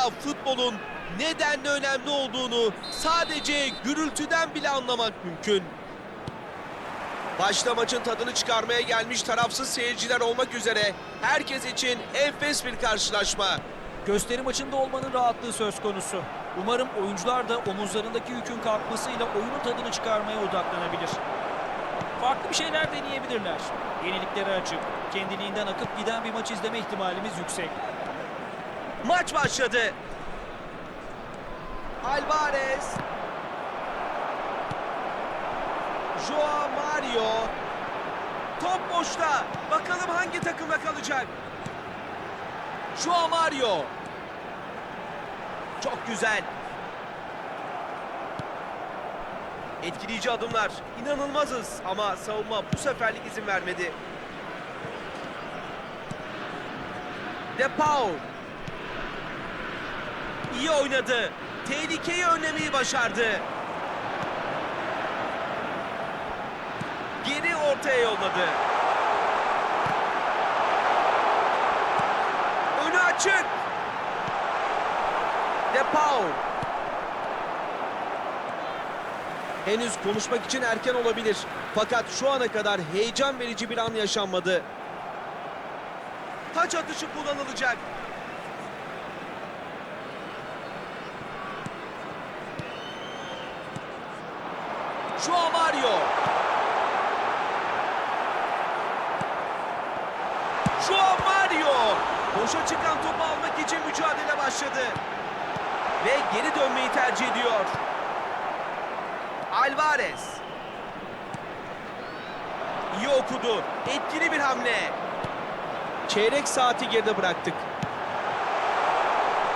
futbolun neden önemli olduğunu sadece gürültüden bile anlamak mümkün. Başta maçın tadını çıkarmaya gelmiş tarafsız seyirciler olmak üzere herkes için enfes bir karşılaşma. Gösteri maçında olmanın rahatlığı söz konusu. Umarım oyuncular da omuzlarındaki yükün kalkmasıyla oyunun tadını çıkarmaya odaklanabilir. Farklı bir şeyler deneyebilirler. Yeniliklere açık, kendiliğinden akıp giden bir maç izleme ihtimalimiz yüksek. Maç başladı. Alvarez. Joao Mario. Top boşta. Bakalım hangi takımda kalacak. Joao Mario. Çok güzel. Etkileyici adımlar. İnanılmazız ama savunma bu seferlik izin vermedi. De Paul. İyi oynadı. Tehlikeyi önlemeyi başardı. Geri ortaya yolladı. Önü açık. De. Henüz konuşmak için erken olabilir. Fakat şu ana kadar heyecan verici bir an yaşanmadı. Taç atışı kullanılacak. Joao Mario. Joao Mario. Boşa çıkan topu almak için mücadele başladı. Ve geri dönmeyi tercih ediyor. Alvarez. İyi okudu. Etkili bir hamle. Çeyrek saati geride bıraktık.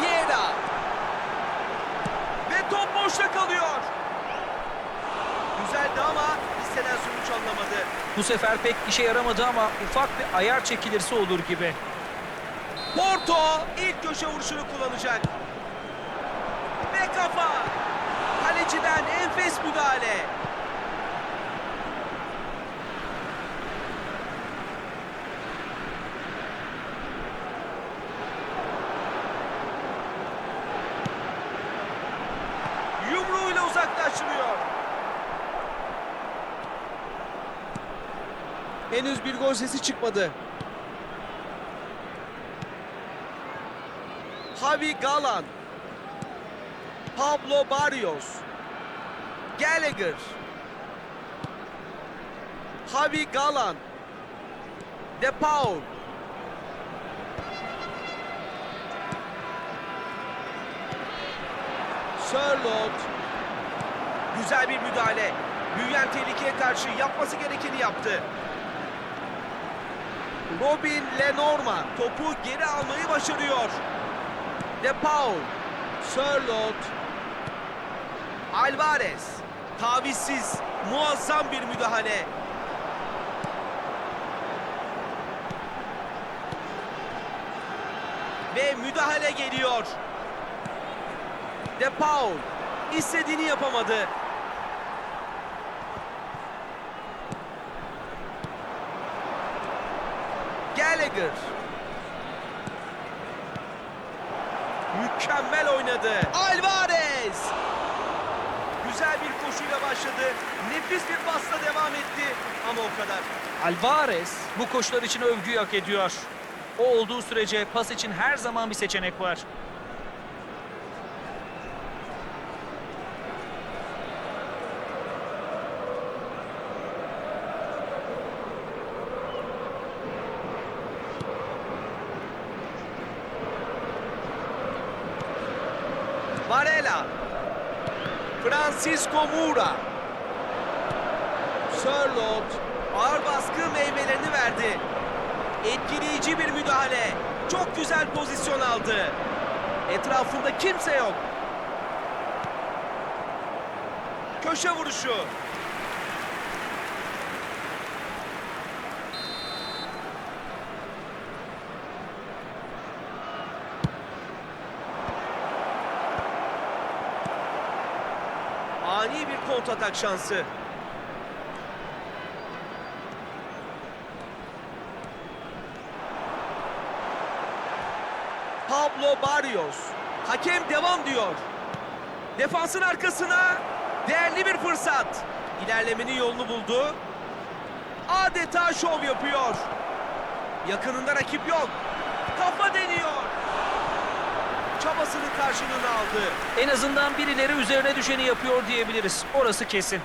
Vieira. Ve top boşta kalıyor. Güzeldi ama istenen sonuç alınamadı. Bu sefer pek işe yaramadı ama ufak bir ayar çekilirse olur gibi. Porto ilk köşe vuruşunu kullanacak. Ve kafa. Kaleciden enfes müdahale. Henüz bir gol sesi çıkmadı. Javi Galan. Pablo Barrios. Gallagher. Javi Galan. De Paul. Sörloth. Güzel bir müdahale. Büyüyen tehlikeye karşı yapması gerekeni yaptı. Robin Lenormand topu geri almayı başarıyor. De Paul, Sörloth, Alvarez, tavizsiz, muazzam bir müdahale. Ve müdahale geliyor. De Paul, istediğini yapamadı. Gallagher. Mükemmel oynadı. Alvarez. Güzel bir koşuyla başladı. Nefis bir pasla devam etti. Ama o kadar. Alvarez bu koşular için övgüyü hak ediyor. O olduğu sürece pas için her zaman bir seçenek var. Varela. Francisco Moura. Sörloth. Ağır baskı meyvelerini verdi. Etkileyici bir müdahale. Çok güzel pozisyon aldı. Etrafında kimse yok. Köşe vuruşu. Ani bir kontratak şansı. Pablo Barrios. Hakem devam diyor. Defansın arkasına değerli bir fırsat. İlerlemenin yolunu buldu. Adeta şov yapıyor. Yakınında rakip yok. Kafa deniyor. Çabasının karşılığını aldı. En azından birileri üzerine düşeni yapıyor diyebiliriz. Orası kesin.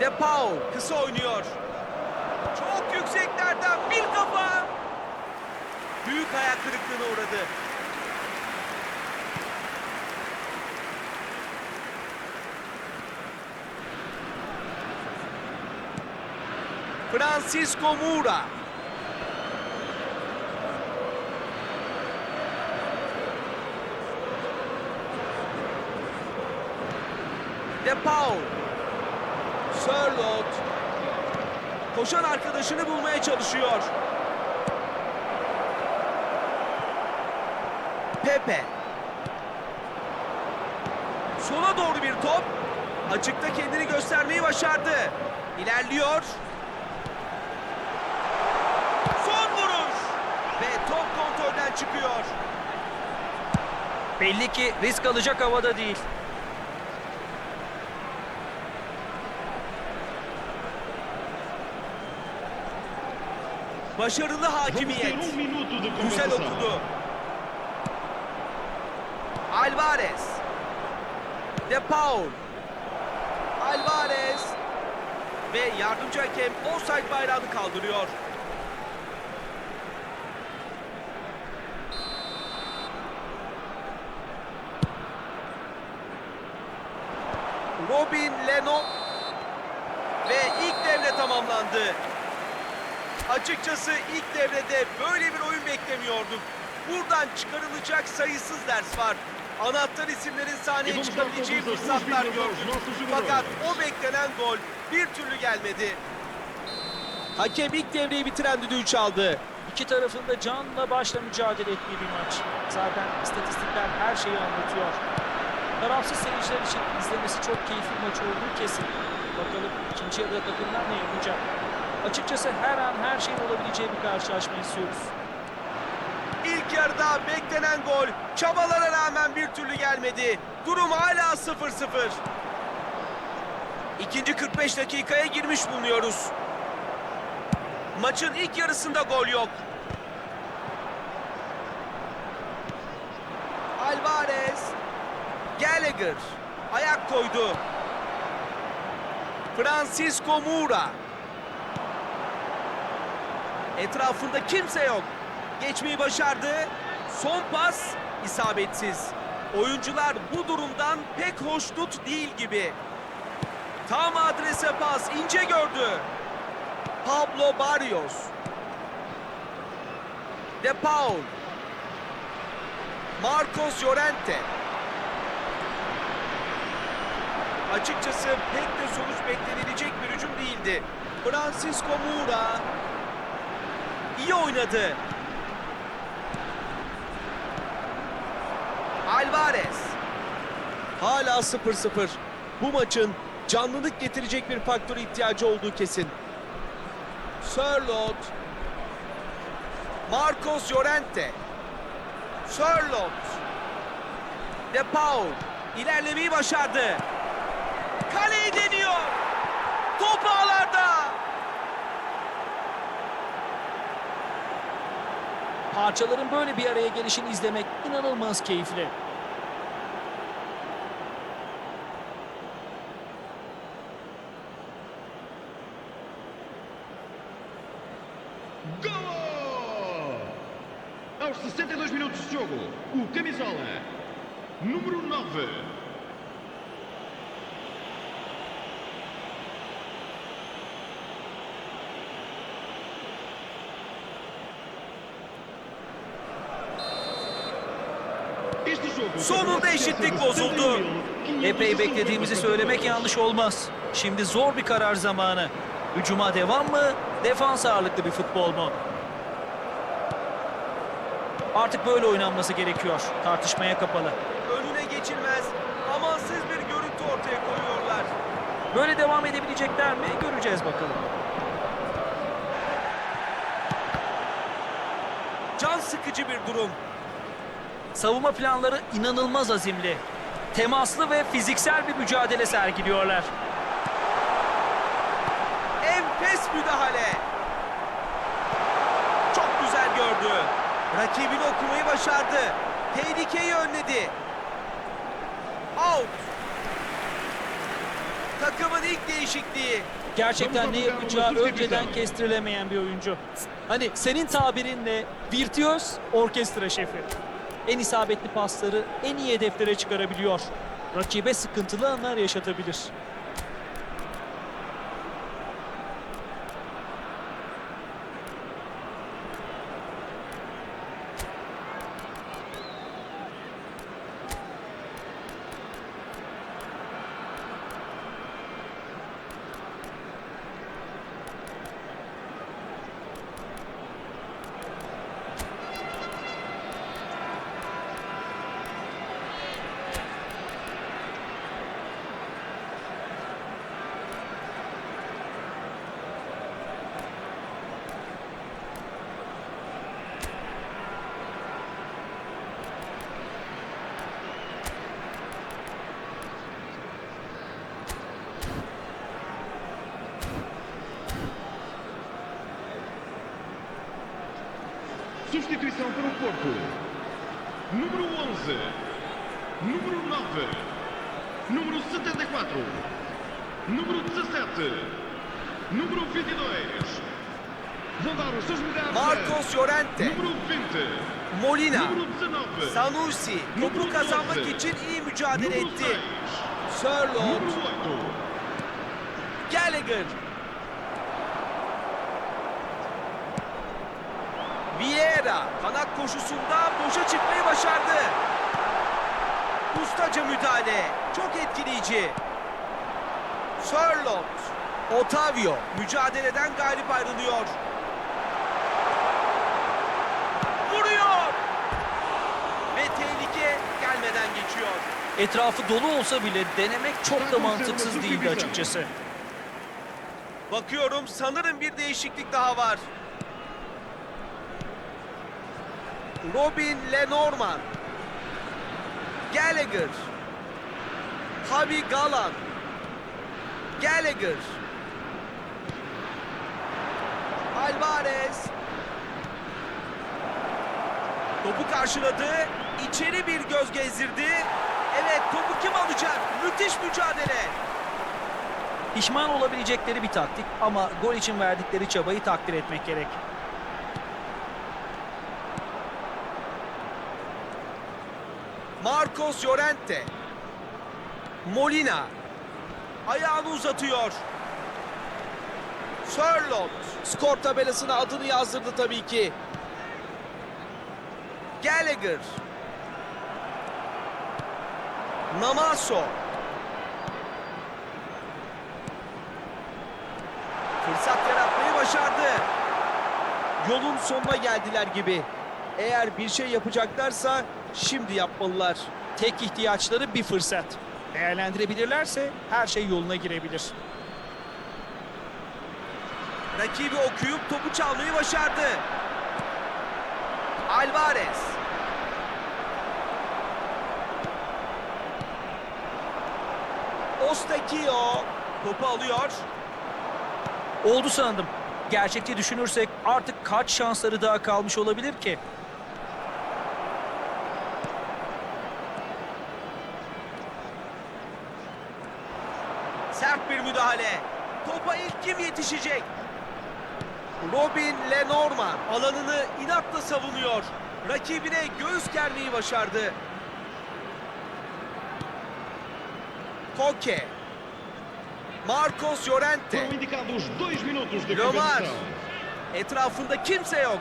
De Paul kısa oynuyor. Çok yükseklerden bir kafa. Büyük ayak kırıklığına uğradı. Francisco Moura. De Paul. Sörloth. Koşan arkadaşını bulmaya çalışıyor. Pepe. Sola doğru bir top. Açıkta kendini göstermeyi başardı. İlerliyor. Son vuruş. Ve top kontrolden çıkıyor. Belli ki risk alacak havada değil. Başarılı hakimiyet. Güzel okudu. Alvarez. De Paul. Alvarez. Ve yardımcı hakem offside bayrağını kaldırıyor. Robin Leno ve ilk devre tamamlandı. Açıkçası ilk devrede böyle bir oyun beklemiyorduk. Buradan çıkarılacak sayısız ders var. Anahtar isimlerin sahneye çıkabileceği fırsatlar gördük. Fakat o beklenen gol bir türlü gelmedi. Hakem ilk devreyi bitiren düdüğü çaldı. İki tarafında canla başla mücadele ettiği bir maç. Zaten istatistikler her şeyi anlatıyor. Tarafsız seyirciler için izlemesi çok keyifli maç olduğu kesin. Bakalım ikinci yarıda takımlar ne yapacak? Açıkçası her an her şeyin olabileceği bir karşılaşma istiyoruz. İlk yarıda beklenen gol çabalara rağmen bir türlü gelmedi. Durum hala 0-0. İkinci 45 dakikaya girmiş bulunuyoruz. Maçın ilk yarısında gol yok. Alvarez, Gallagher ayak koydu. Francisco Moura. Etrafında kimse yok. Geçmeyi başardı. Son pas isabetsiz. Oyuncular bu durumdan pek hoşnut değil gibi. Tam adrese pas ince gördü. Pablo Barrios. De Paul. Marcos Llorente. Açıkçası pek de sonuç beklenilecek bir hücum değildi. Francisco Moura iyi oynadı. Alvarez. Hala 0-0. Bu maçın canlılık getirecek bir faktöre ihtiyacı olduğu kesin. Sörloth. Marcos Llorente. Sörloth. De Paul. ilerlemeyi başardı. Kaleyi deniyor. Top ağlarda. Parçaların böyle bir araya gelişini izlemek inanılmaz keyifli. Gol! Aos 62 minutos de jogo, o camisola número 9. Este jogo Sonunda eşitlik bozuldu. Epey beklediğimizi söylemek yanlış olmaz. Şimdi zor bir karar zamanı. Hücuma devam mı, defans ağırlıklı bir futbol mu? Artık böyle oynanması gerekiyor. Tartışmaya kapalı. Önüne geçilmez Böyle devam edebilecekler mi? Göreceğiz bakalım. Can sıkıcı bir durum. Savunma planları inanılmaz azimli. Temaslı ve fiziksel bir mücadele sergiliyorlar. Enfes müdahale. Çok güzel gördü. Rakibini okumayı başardı. Tehlikeyi önledi. Out. Takımın ilk değişikliği. Gerçekten ne yapacağı önceden kestirilemeyen bir oyuncu. Hani senin tabirinle virtüöz orkestra şefi. En isabetli pasları en iyi hedeflere çıkarabiliyor. Rakibe sıkıntılı anlar yaşatabilir. Substituição para o Porto. Número 11. Número 9. Número 74. Número 17. Número 22. Vão dar os seus a Marcos Llorente. Número 20. Molina. Número 19. Sanusi. Topu kazanmak için iyi mücadele Número 6. etti. 8. Gallagher. Vieira kanat koşusunda boşa çıkmayı başardı. Ustaca müdahale. Çok etkileyici. Sörloth. Otavio mücadeleden galip ayrılıyor. Vuruyor. Ve tehlike gelmeden geçiyor. Etrafı dolu olsa bile denemek çok da mantıksız değildi açıkçası. Bakıyorum sanırım bir değişiklik daha var. Robin Lenormand. Gallagher. Javi Galan. Gallagher. Alvarez. Topu karşıladı. İçeri bir göz gezdirdi. Evet topu kim alacak? Müthiş mücadele. Pişman olabilecekleri bir taktik ama gol için verdikleri çabayı takdir etmek gerek. Marcos Llorente. Molina. Ayağını uzatıyor. Sörloth. Skor tabelasına adını yazdırdı tabii ki. Gallagher. Namaso. Fırsat yaratmayı başardı. Yolun sonuna geldiler gibi. Eğer bir şey yapacaklarsa şimdi yapmalılar. Tek ihtiyaçları bir fırsat. Değerlendirebilirlerse her şey yoluna girebilir. Rakibi okuyup topu çalmayı başardı. Alvarez. Ostakio topu alıyor. Oldu sandım. Gerçekçi düşünürsek artık kaç şansları daha kalmış olabilir ki? Sert bir müdahale. Topa ilk kim yetişecek? Robin Lenormand alanını inatla savunuyor. Rakibine göğüs germeyi başardı. Koke. Marcos Llorente. Lomar. Etrafında kimse yok.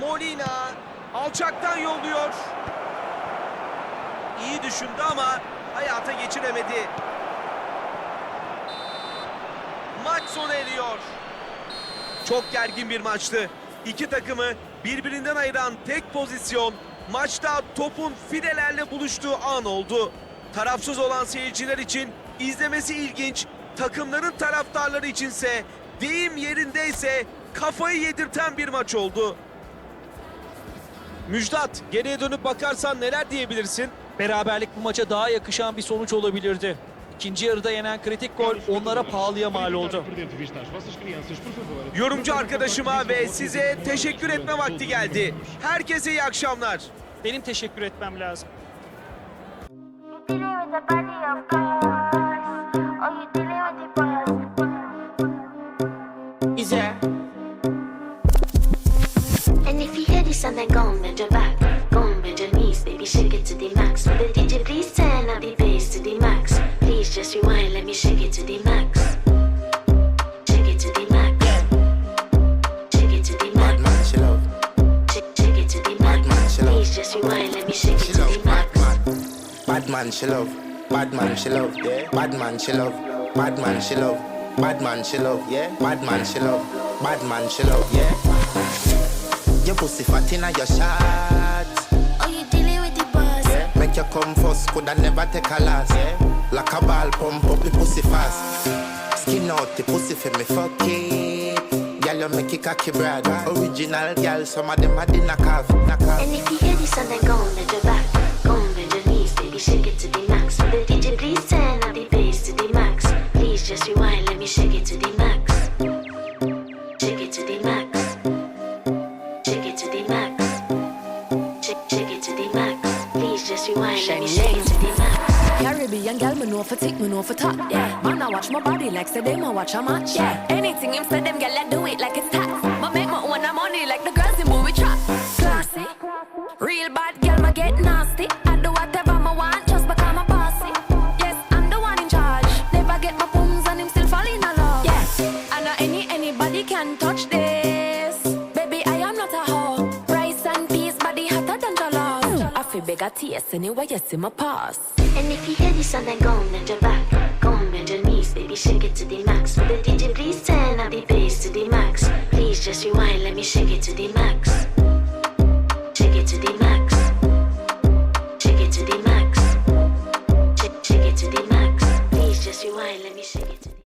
Molina alçaktan yolluyor. İyi düşündü ama hayata geçiremedi. Maç sona eriyor. Çok gergin bir maçtı. İki takımı birbirinden ayıran tek pozisyon maçta topun filelerle buluştuğu an oldu. Tarafsız olan seyirciler için İzlemesi ilginç, takımların taraftarları içinse, deyim yerindeyse kafayı yedirten bir maç oldu. Müjdat, geriye dönüp bakarsan neler diyebilirsin? Beraberlik bu maça daha yakışan bir sonuç olabilirdi. İkinci yarıda yenen kritik gol onlara pahalıya mal oldu. Yorumcu arkadaşıma ve size teşekkür etme vakti geldi. Herkese iyi akşamlar. Benim teşekkür etmem lazım. The the there? And if you hear this on bend your man. She love. Bad man, she love. Yeah. Bad man, she love. Bad man, she love. Bad man, she love. Yeah. Bad man, she love. Bad man, she love. Yeah. Your pussy fat inna your shot. Oh, you dealing with the boss? Yeah. Make you come first, coulda never take a last. Yeah. Like a ball, pump up the pussy fast. Skin out the pussy for me, fuck it. Girl, you make it cocky brag. Original girl, some of them a the knock off. And if you hear this and then go I watch my body like say them, I watch a match. Yeah, anything him say them, girl, I do it like it's tax. But make my own money like the girls in movie trap. Classy, real bad girl, me get nasty. I do whatever I want just because I'm bossy. Yes, I'm the one in charge. Never get my pums and him still falling in love. Yeah, I know any anybody can touch this. Baby, I am not a hoe. Rice and peas, body hotter than jollof. I feel bigger taste anyway, you in my pass. And if you hear this and then go on bend your back, on your knees, baby, shake it to the max. Will the DJ please turn up the bass to the max? Please just rewind, let me shake it to the max. Shake it to the max.